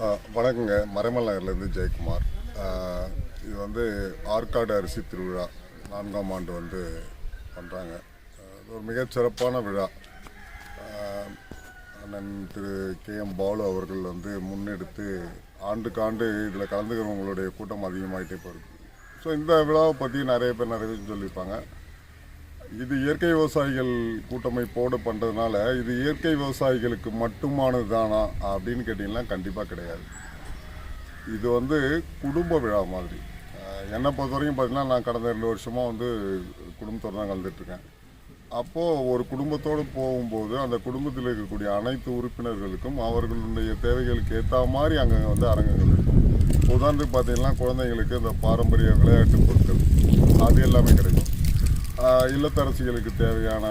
வணக்கங்க. மறைமல் நகர்லேருந்து ஜெயக்குமார் இது வந்து ஆற்காடு அரிசி திருவிழா. நான்காம் ஆண்டு வந்து பண்ணுறாங்க ஒரு மிகச்சிறப்பான விழா. அண்ணன் திரு கே எம் பாலு அவர்கள் வந்து முன்னெடுத்து ஆண்டுக்கு ஆண்டு இதில் கலந்துக்கிறவங்களுடைய கூட்டம் அதிகமாகிட்டே போயிருக்கு ஸோ இந்த விழாவை பற்றி நிறைய பேர் நிறைய சொல்லியிருப்பாங்க. இது இயற்கை விவசாயிகள் கூட்டமைப்போடு பண்ணுறதுனால இது இயற்கை விவசாயிகளுக்கு மட்டுமானது தானா அப்படின்னு கேட்டிங்கன்னா கண்டிப்பாக கிடையாது. இது வந்து குடும்ப விழா மாதிரி. என்னை பொறுத்த வரைக்கும் பார்த்தீங்கன்னா நான் கடந்த ரெண்டு வருஷமாக வந்து குடும்பத்தோடு தான் கலந்துட்டுருக்கேன். அப்போது ஒரு குடும்பத்தோடு போகும்போது அந்த குடும்பத்தில் இருக்கக்கூடிய அனைத்து உறுப்பினர்களுக்கும் அவர்களுடைய தேவைகளுக்கு ஏற்ற மாதிரி அங்கே வந்து அரங்கங்கள் இருக்கும். உதாரணத்துக்கு பார்த்தீங்கன்னா குழந்தைங்களுக்கு இந்த பாரம்பரிய விளையாட்டு பொருட்கள் அது எல்லாமே கிடைக்கும். இல்லத்தரசிகளுக்கு தேவையான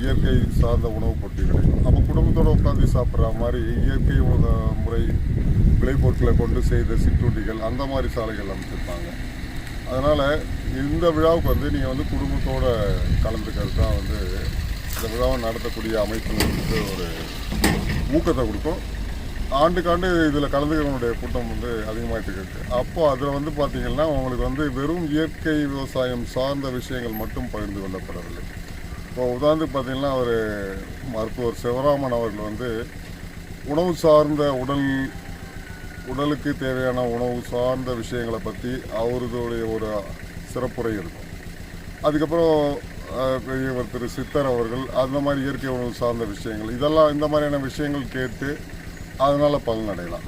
இயற்கை சார்ந்த உணவுப் பொட்டிகளை நம்ம குடும்பத்தோடு உட்காந்து சாப்பிட்ற மாதிரி இயற்கை முறை விளைபொருட்களை கொண்டு செய்த சிற்றுண்டிகள் அந்த மாதிரி சாலைகள் அமைச்சிருப்பாங்க. அதனால் இந்த விழாவுக்கு வந்து நீங்கள் வந்து குடும்பத்தோடு கலந்துக்கிறது தான் வந்து இந்த விழாவை நடத்தக்கூடிய அமைப்புகளுக்கு ஒரு ஊக்கத்தை கொடுக்கும். ஆண்டுக்காண்டு இதில் கலந்துக்கிறவனுடைய கூட்டம் வந்து அதிகமாகிட்டு இருக்கு அப்போ அதில் வந்து பார்த்திங்கன்னா அவங்களுக்கு வந்து வெறும் இயற்கை விவசாயம் சார்ந்த விஷயங்கள் மட்டும் பகிர்ந்து கொள்ளப்படவில்லை. இப்போ உதாரணத்துக்கு பார்த்தீங்கன்னா அவர் மருத்துவர் சிவராமன் அவர்கள் வந்து உணவு சார்ந்த உடல் உடலுக்கு தேவையான உணவு சார்ந்த விஷயங்களை பற்றி அவருடைய ஒரு சிறப்புரை இருக்கும். அதுக்கப்புறம் அஹ், பெரியவர் திரு சித்தர் அவர்கள் அந்த மாதிரி இயற்கை உணவு சார்ந்த விஷயங்கள் இதெல்லாம் இந்த மாதிரியான விஷயங்கள் கேட்டு அதனால் பலனடையலாம்.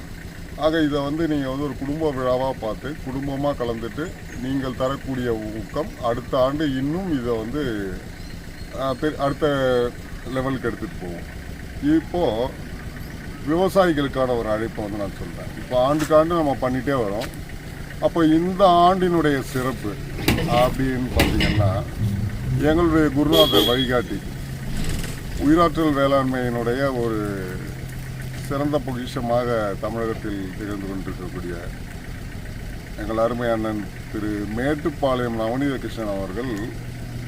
ஆக இதை வந்து நீங்கள் வந்து ஒரு குடும்ப விழாவாக பார்த்து குடும்பமாக கலந்துட்டு நீங்கள் தரக்கூடிய ஊக்கம் அடுத்த ஆண்டு இன்னும் இதை வந்து பெ- அடுத்த லெவலுக்கு எடுத்துகிட்டு போவோம் இப்போது விவசாயிகளுக்கான ஒரு அழைப்பை வந்து நான் சொல்கிறேன் இப்போ ஆண்டுக்கு ஆண்டு நம்ம பண்ணிகிட்டே வரோம். அப்போ இந்த ஆண்டினுடைய சிறப்பு அப்படின்னு பார்த்தீங்கன்னா எங்களுடைய குருநாதர் வழிகாட்டி உயிராற்றல் வேளாண்மையினுடைய ஒரு சிறந்த பொக்கிஷமாக தமிழகத்தில் திகழ்ந்து கொண்டிருக்கக்கூடிய எங்கள் அருமை அண்ணன் திரு மேட்டுப்பாளையம் நவநீத கிருஷ்ணன் அவர்கள்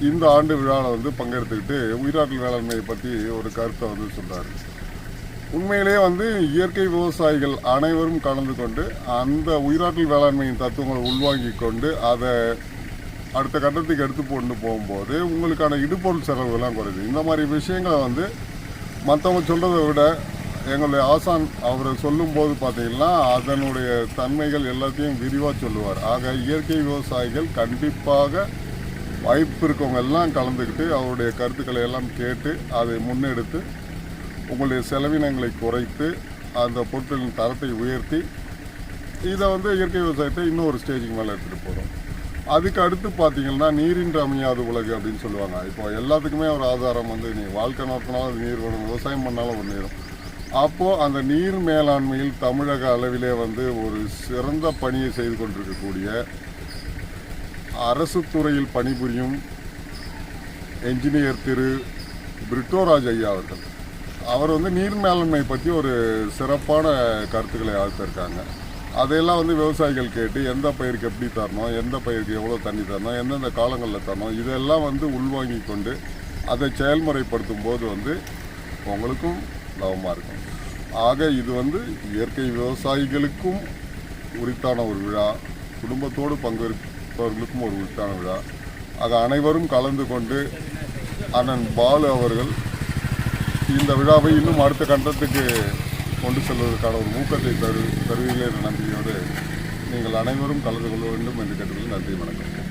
இந்த ஆண்டு விழாவில் வந்து பங்கெடுத்துக்கிட்டு உயிராற்றல் வேளாண்மையை பற்றி ஒரு கருத்தை வந்து சொல்கிறார் உண்மையிலேயே வந்து இயற்கை விவசாயிகள் அனைவரும் கலந்து கொண்டு அந்த உயிராற்றல் வேளாண்மையின் தத்துவங்களை உள்வாங்கி கொண்டு அதை அடுத்த கட்டத்துக்கு எடுத்து கொண்டு போகும்போது உங்களுக்கான இடுபொருள் செலவுகள்லாம் குறையுது. இந்த மாதிரி விஷயங்களை வந்து மற்றவங்க சொல்கிறத விட எங்களுடைய ஆசான் அவர் சொல்லும்போது பார்த்தீங்கன்னா அதனுடைய தன்மைகள் எல்லாத்தையும் விரிவாக சொல்லுவார். ஆக இயற்கை விவசாயிகள் கண்டிப்பாக வாய்ப்பு இருக்கவங்க எல்லாம் கலந்துக்கிட்டு அவருடைய கருத்துக்களை எல்லாம் கேட்டு அதை முன்னெடுத்து உங்களுடைய செலவினங்களை குறைத்து அந்த பொருட்களின் தரத்தை உயர்த்தி இதை வந்து இயற்கை விவசாயத்தை இன்னும் ஒரு ஸ்டேஜுக்கு மேலே எடுத்துகிட்டு போகிறோம் அதுக்கு அடுத்து பார்த்தீங்கன்னா நீரின்றி அமையாத உலகு அப்படின்னு சொல்லுவாங்க. இப்போ எல்லாத்துக்குமே ஒரு ஆதாரம் வந்து நீ வாழ்க்கை நடத்தினாலும் அது நீர் வேணும் விவசாயம் பண்ணாலும் ஒரு நீரும். அப்போது அந்த நீர் மேலாண்மையில் தமிழக அளவிலே வந்து ஒரு சிறந்த பணியை செய்து கொண்டிருக்கக்கூடிய அரசு துறையில் பணிபுரியும் என்ஜினியர் திரு பிரிட்டோராஜ் ஐயா அவர்கள். அவர் வந்து நீர் மேலாண்மை பற்றி ஒரு சிறப்பான கருத்துக்களை ஆழ்த்திருக்காங்க. அதையெல்லாம் வந்து விவசாயிகள் கேட்டு எந்த பயிருக்கு எப்படி தரணும் எந்த பயிருக்கு எவ்வளோ தண்ணி தரணும் எந்தெந்த காலங்களில் தரணும் இதெல்லாம் வந்து உள்வாங்கி கொண்டு அதை செயல்முறைப்படுத்தும் போது வந்து உங்களுக்கும் லாபமாக இருக்கும் ஆக இது வந்து இயற்கை விவசாயிகளுக்கும் உரித்தான ஒரு விழா. குடும்பத்தோடு பங்கேற்பவர்களுக்கும் ஒரு உரித்தான விழா. ஆக அனைவரும் கலந்து கொண்டு அண்ணன் பாலு அவர்கள் இந்த விழாவை இன்னும் அடுத்த கட்டத்துக்கு கொண்டு செல்வதற்கான ஒரு ஊக்கத்தை தரு தருவீர்கள் என்ற நம்பிக்கையோடு நீங்கள் அனைவரும் கலந்து கொள்ள வேண்டும் என்று கேட்டுக்கொள்ள நன்றி வணக்கம்.